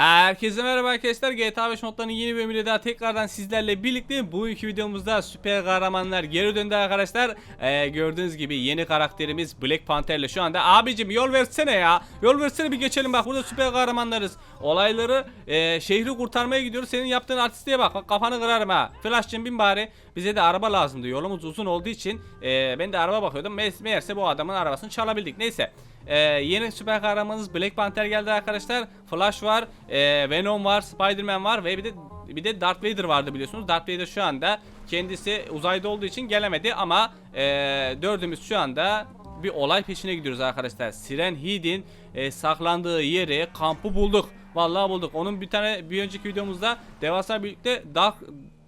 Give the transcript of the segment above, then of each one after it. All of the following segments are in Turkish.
Herkese merhaba arkadaşlar. GTA 5 modlarının yeni bölümüyle daha tekrardan sizlerle birlikte bu iki videomuzda süper kahramanlar geri döndü arkadaşlar. Ee, Gördüğünüz gibi yeni karakterimiz Black Panther ile şu anda abicim yol versene ya Yol versene bir geçelim bak burada süper kahramanlarız. Olayları e, şehri kurtarmaya gidiyoruz. Senin yaptığın artistliğe bak bak kafanı kırarım ha. Flash'cım bin bari bize de araba lazımdı. Yolumuz uzun olduğu için e, Ben de araba bakıyordum. Me meğerse bu adamın arabasını çalabildik. Neyse ee, yeni süper kahramanımız Black Panther geldi arkadaşlar. Flash var, ee, Venom var, Spider-Man var ve bir de bir de Darth Vader vardı biliyorsunuz. Darth Vader şu anda kendisi uzayda olduğu için gelemedi ama ee, dördümüz şu anda bir olay peşine gidiyoruz arkadaşlar. Siren Heed'in ee, saklandığı yeri, kampı bulduk. Vallahi bulduk. Onun bir tane bir önceki videomuzda devasa birlikte Dark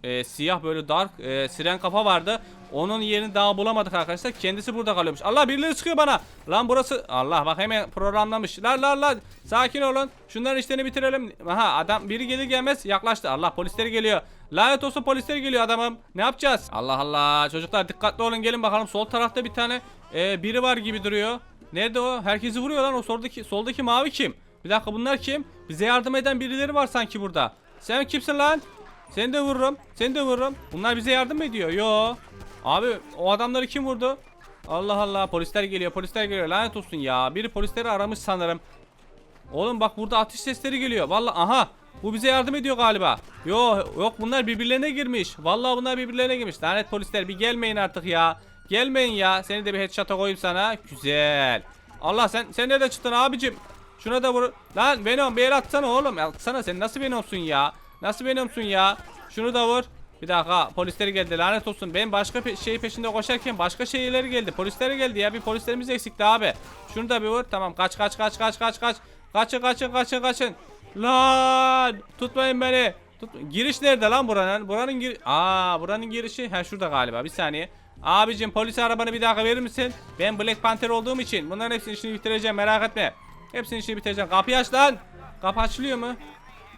e, siyah böyle dark e, siren kafa vardı. Onun yerini daha bulamadık arkadaşlar. Kendisi burada kalıyormuş. Allah birileri sıkıyor bana. Lan burası Allah bak hemen programlamış. Lan lan lan. Sakin olun. Şunların işlerini bitirelim. Aha adam biri gelir gelmez yaklaştı. Allah polisleri geliyor. Lanet olsun polisleri geliyor adamım. Ne yapacağız? Allah Allah. Çocuklar dikkatli olun gelin bakalım. Sol tarafta bir tane e, biri var gibi duruyor. Nerede o? Herkesi vuruyor lan. O soldaki soldaki mavi kim? Bir dakika bunlar kim? Bize yardım eden birileri var sanki burada. Sen kimsin lan? Seni de vururum. Seni de vururum. Bunlar bize yardım mı ediyor? Yo. Abi o adamları kim vurdu? Allah Allah polisler geliyor polisler geliyor lanet olsun ya. Biri polisleri aramış sanırım. Oğlum bak burada atış sesleri geliyor. Vallahi aha bu bize yardım ediyor galiba. Yo yok bunlar birbirlerine girmiş. Vallahi bunlar birbirlerine girmiş. Lanet polisler bir gelmeyin artık ya. Gelmeyin ya. Seni de bir headshot'a koyayım sana. Güzel. Allah sen sen nereden çıktın abicim? Şuna da vur. Lan Venom bir el atsana oğlum. Atsana sen nasıl Venom'sun ya? Nasıl Venom'sun ya? Şunu da vur. Bir dakika polisler geldi lanet olsun. Ben başka pe şey peşinde koşarken başka şeyler geldi. Polisler geldi ya. Bir polislerimiz eksikti abi. Şunu da bir vur. Tamam kaç kaç kaç kaç kaç kaç. Kaçın kaçın kaçın kaçın. Lan tutmayın beni. Tut giriş nerede lan buranın? Buranın gir Aa buranın girişi ha şurada galiba. Bir saniye. Abicim polis arabanı bir dakika verir misin? Ben Black Panther olduğum için bunların hepsini işini bitireceğim merak etme. Hepsini işini bitireceğim. Kapıyı aç lan. Kapı açılıyor mu?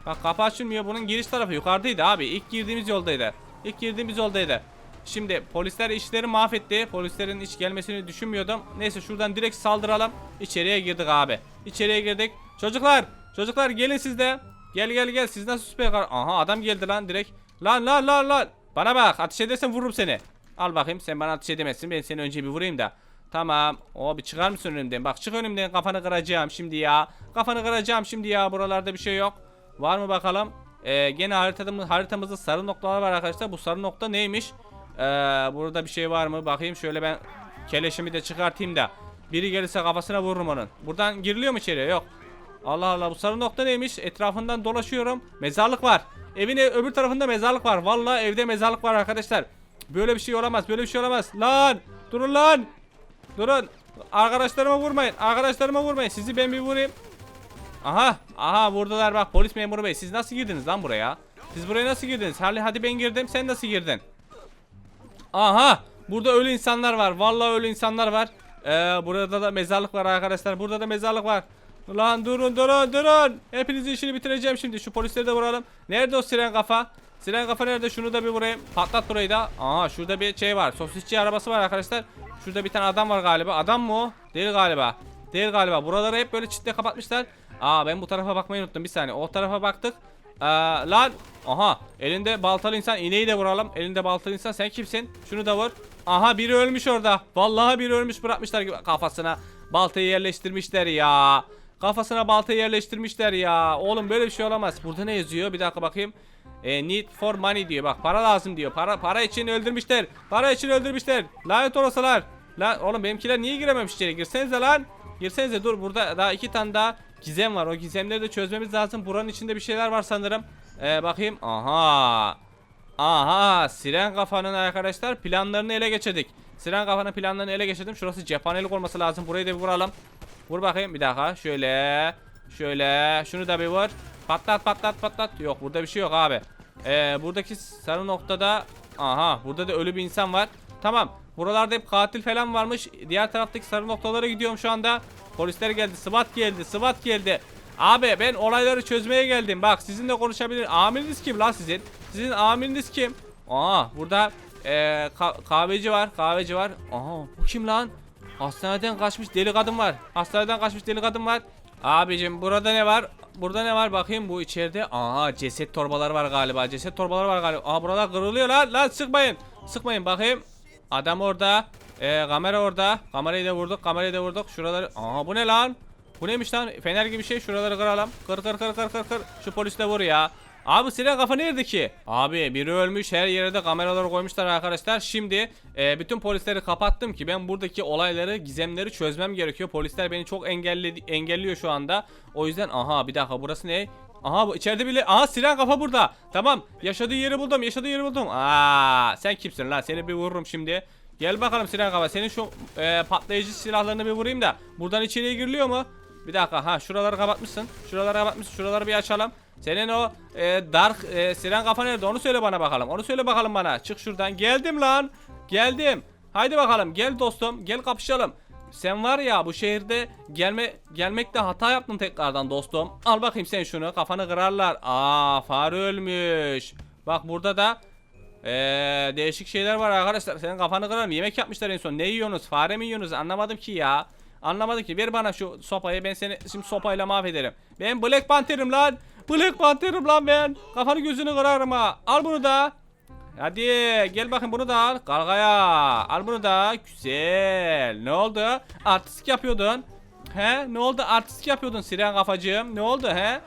Bak kapı açılmıyor. Bunun giriş tarafı yukarıdaydı abi. İlk girdiğimiz yoldaydı. İlk girdiğimiz yoldaydı. Şimdi polisler işleri mahvetti. Polislerin hiç gelmesini düşünmüyordum. Neyse şuradan direkt saldıralım. İçeriye girdik abi. İçeriye girdik. Çocuklar, çocuklar gelin siz de. Gel gel gel. Siz nasıl süper Aha adam geldi lan direkt. Lan lan lan lan. Bana bak. Ateş edersen vururum seni. Al bakayım. Sen bana ateş edemezsin. Ben seni önce bir vurayım da. Tamam. O bir çıkar mısın önümden? Bak çık önümden. Kafanı kıracağım şimdi ya. Kafanı kıracağım şimdi ya. Buralarda bir şey yok. Var mı bakalım? Ee, gene haritamız, haritamızda sarı noktalar var arkadaşlar. Bu sarı nokta neymiş? Ee, burada bir şey var mı? Bakayım şöyle ben keleşimi de çıkartayım da. Biri gelirse kafasına vururum onun. Buradan giriliyor mu içeriye? Yok. Allah Allah bu sarı nokta neymiş? Etrafından dolaşıyorum. Mezarlık var. Evin e- öbür tarafında mezarlık var. Vallahi evde mezarlık var arkadaşlar. Böyle bir şey olamaz. Böyle bir şey olamaz. Lan! Durun lan! Durun. Arkadaşlarıma vurmayın. Arkadaşlarıma vurmayın. Sizi ben bir vurayım. Aha, aha vurdular bak polis memuru bey. Siz nasıl girdiniz lan buraya? Siz buraya nasıl girdiniz? Hadi hadi ben girdim. Sen nasıl girdin? Aha, burada ölü insanlar var. Vallahi ölü insanlar var. Ee, burada da mezarlık var arkadaşlar. Burada da mezarlık var. Lan durun durun durun. Hepinizin işini bitireceğim şimdi. Şu polisleri de vuralım. Nerede o siren kafa? Siren kafa nerede? Şunu da bir vurayım. Patlat burayı da. Aha şurada bir şey var. Sosisçi arabası var arkadaşlar. Şurada bir tane adam var galiba. Adam mı o? Değil galiba. Değil galiba. Buraları hep böyle çitle kapatmışlar. Aa ben bu tarafa bakmayı unuttum. Bir saniye. O tarafa baktık. Ee, lan. Aha. Elinde baltalı insan. İneği de vuralım. Elinde baltalı insan. Sen kimsin? Şunu da vur. Aha biri ölmüş orada. Vallahi biri ölmüş bırakmışlar kafasına. Baltayı yerleştirmişler ya. Kafasına baltayı yerleştirmişler ya. Oğlum böyle bir şey olamaz. Burada ne yazıyor? Bir dakika bakayım. E, need for money diyor. Bak para lazım diyor. Para para için öldürmüşler. Para için öldürmüşler. Lanet olasılar. Lan oğlum benimkiler niye girememiş içeri? Girsenize lan. Girsenize dur burada daha iki tane daha gizem var. O gizemleri de çözmemiz lazım. Buranın içinde bir şeyler var sanırım. Ee, bakayım. Aha. Aha. Siren kafanın arkadaşlar planlarını ele geçirdik. Siren kafanın planlarını ele geçirdim. Şurası cephanelik olması lazım. Burayı da bir vuralım. Vur bakayım bir dakika. Şöyle. Şöyle. Şunu da bir vur. Patlat patlat patlat. Yok burada bir şey yok abi. Ee, buradaki sarı noktada. Aha. Burada da ölü bir insan var. Tamam. Buralarda hep katil falan varmış. Diğer taraftaki sarı noktalara gidiyorum şu anda. Polisler geldi. SWAT geldi. SWAT geldi. Abi ben olayları çözmeye geldim. Bak sizinle konuşabilir. Amiriniz kim lan sizin? Sizin amiriniz kim? Aa burada ee, ka- kahveci var. Kahveci var. Aha bu kim lan? Hastaneden kaçmış deli kadın var. Hastaneden kaçmış deli kadın var. Abicim burada ne var? burada ne var bakayım bu içeride. Aha ceset torbaları var galiba. Ceset torbaları var galiba. Aa buralar kırılıyor lan. Lan sıkmayın. Sıkmayın bakayım. Adam orada. Ee, kamera orada. Kamerayı da vurduk. Kamerayı da vurduk. Şuraları. Aa bu ne lan? Bu neymiş lan? Fener gibi şey. Şuraları kıralım. Kır kır kır kır kır kır. Şu polis de vur ya. Abi silah kafa nerede ki? Abi biri ölmüş her yere de kameraları koymuşlar arkadaşlar. Şimdi e, bütün polisleri kapattım ki ben buradaki olayları gizemleri çözmem gerekiyor. Polisler beni çok engelli engelliyor şu anda. O yüzden aha bir dakika burası ne? Aha bu içeride bile aha silah kafa burada. Tamam yaşadığı yeri buldum yaşadığı yeri buldum. Aa sen kimsin lan seni bir vururum şimdi. Gel bakalım silah kafa senin şu e, patlayıcı silahlarını bir vurayım da. Buradan içeriye giriliyor mu? Bir dakika ha şuraları kapatmışsın. Şuraları kapatmışsın. Şuraları bir açalım. Senin o e, dark e, siren kafa nerede? Onu söyle bana bakalım. Onu söyle bakalım bana. Çık şuradan. Geldim lan. Geldim. Haydi bakalım. Gel dostum. Gel kapışalım. Sen var ya bu şehirde gelme gelmekte hata yaptın tekrardan dostum. Al bakayım sen şunu. Kafanı kırarlar. Aa fare ölmüş. Bak burada da ee, değişik şeyler var arkadaşlar. Senin kafanı kırarım. Yemek yapmışlar en son. Ne yiyorsunuz? Fare mi yiyorsunuz? Anlamadım ki ya. Anlamadım ki. Ver bana şu sopayı. Ben seni şimdi sopayla mahvederim. Ben Black Panther'ım lan. Black Panther'ım lan ben. Kafanı gözünü kırarım ha. Al bunu da. Hadi gel bakın bunu da al. Kargaya. Al bunu da. Güzel. Ne oldu? Artistik yapıyordun. He? Ne oldu? Artistik yapıyordun Siren kafacığım. Ne oldu he?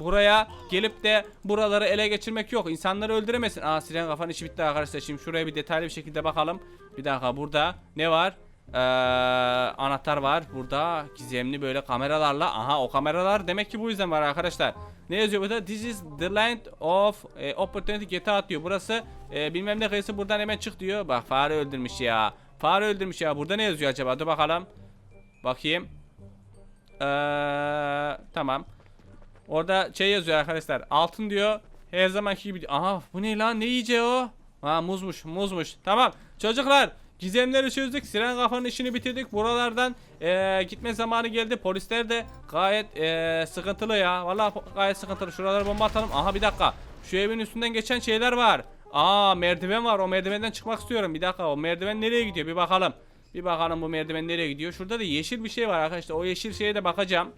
Buraya gelip de buraları ele geçirmek yok. İnsanları öldüremesin. Aa siren kafanın işi bitti arkadaşlar. Şimdi şuraya bir detaylı bir şekilde bakalım. Bir dakika burada ne var? Ee, anahtar var. Burada gizemli böyle kameralarla. Aha o kameralar demek ki bu yüzden var arkadaşlar. Ne yazıyor burada? This is the land of e, opportunity get out diyor. Burası e, bilmem ne kıyısı buradan hemen çık diyor. Bak fare öldürmüş ya. Fare öldürmüş ya. Burada ne yazıyor acaba? Dur bakalım. Bakayım. Ee, tamam. Orada şey yazıyor arkadaşlar. Altın diyor. Her zamanki gibi. Aha bu ne lan? Ne yiyeceği o? Ha muzmuş muzmuş. Tamam. Çocuklar gizemleri çözdük. Siren kafanın işini bitirdik. Buralardan eee, gitme zamanı geldi. Polisler de gayet eee, sıkıntılı ya. Vallahi gayet sıkıntılı. Şuralara bomba atalım. Aha bir dakika. Şu evin üstünden geçen şeyler var. Aa merdiven var. O merdivenden çıkmak istiyorum. Bir dakika. O merdiven nereye gidiyor? Bir bakalım. Bir bakalım bu merdiven nereye gidiyor. Şurada da yeşil bir şey var arkadaşlar. O yeşil şeye de bakacağım.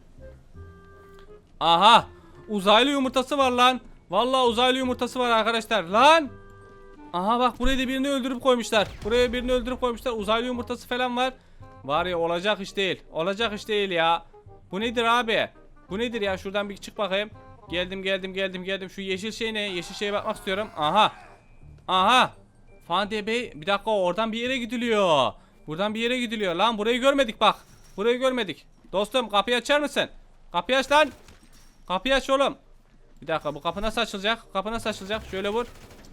Aha uzaylı yumurtası var lan. Vallahi uzaylı yumurtası var arkadaşlar. Lan. Aha bak buraya da birini öldürüp koymuşlar. Buraya birini öldürüp koymuşlar. Uzaylı yumurtası falan var. Var ya olacak iş değil. Olacak iş değil ya. Bu nedir abi? Bu nedir ya? Şuradan bir çık bakayım. Geldim geldim geldim geldim. Şu yeşil şey ne? Yeşil şeye bakmak istiyorum. Aha. Aha. Fande Bey bir dakika oradan bir yere gidiliyor. Buradan bir yere gidiliyor. Lan burayı görmedik bak. Burayı görmedik. Dostum kapıyı açar mısın? Kapıyı aç lan. Kapıyı aç oğlum. Bir dakika bu kapı nasıl açılacak? Kapı nasıl açılacak? Şöyle vur.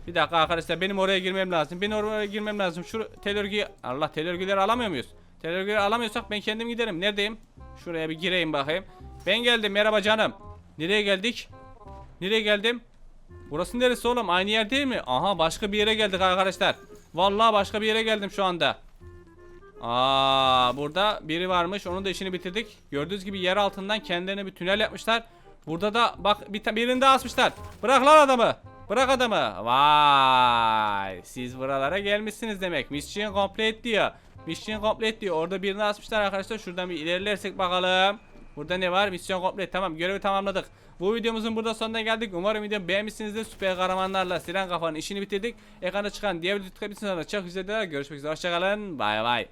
Bir dakika arkadaşlar benim oraya girmem lazım. Benim oraya girmem lazım. Şu tel örgüyü... Allah tel örgüleri alamıyor muyuz? Tel örgüleri alamıyorsak ben kendim giderim. Neredeyim? Şuraya bir gireyim bakayım. Ben geldim merhaba canım. Nereye geldik? Nereye geldim? Burası neresi oğlum? Aynı yer değil mi? Aha başka bir yere geldik arkadaşlar. Vallahi başka bir yere geldim şu anda. Aa burada biri varmış. Onun da işini bitirdik. Gördüğünüz gibi yer altından kendilerine bir tünel yapmışlar. Burada da bak bir birini daha asmışlar. Bırak lan adamı. Bırak adamı. Vay. Siz buralara gelmişsiniz demek. Mission complete diyor. Mission complete diyor. Orada birini asmışlar arkadaşlar. Şuradan bir ilerlersek bakalım. Burada ne var? Misyon complete. Tamam görevi tamamladık. Bu videomuzun burada sonuna geldik. Umarım videomu beğenmişsinizdir. Süper kahramanlarla Siren Kafa'nın işini bitirdik. Ekranda çıkan diğer video tıklayabilirsiniz. Çok güzel. Görüşmek üzere. Hoşçakalın. Bay bay.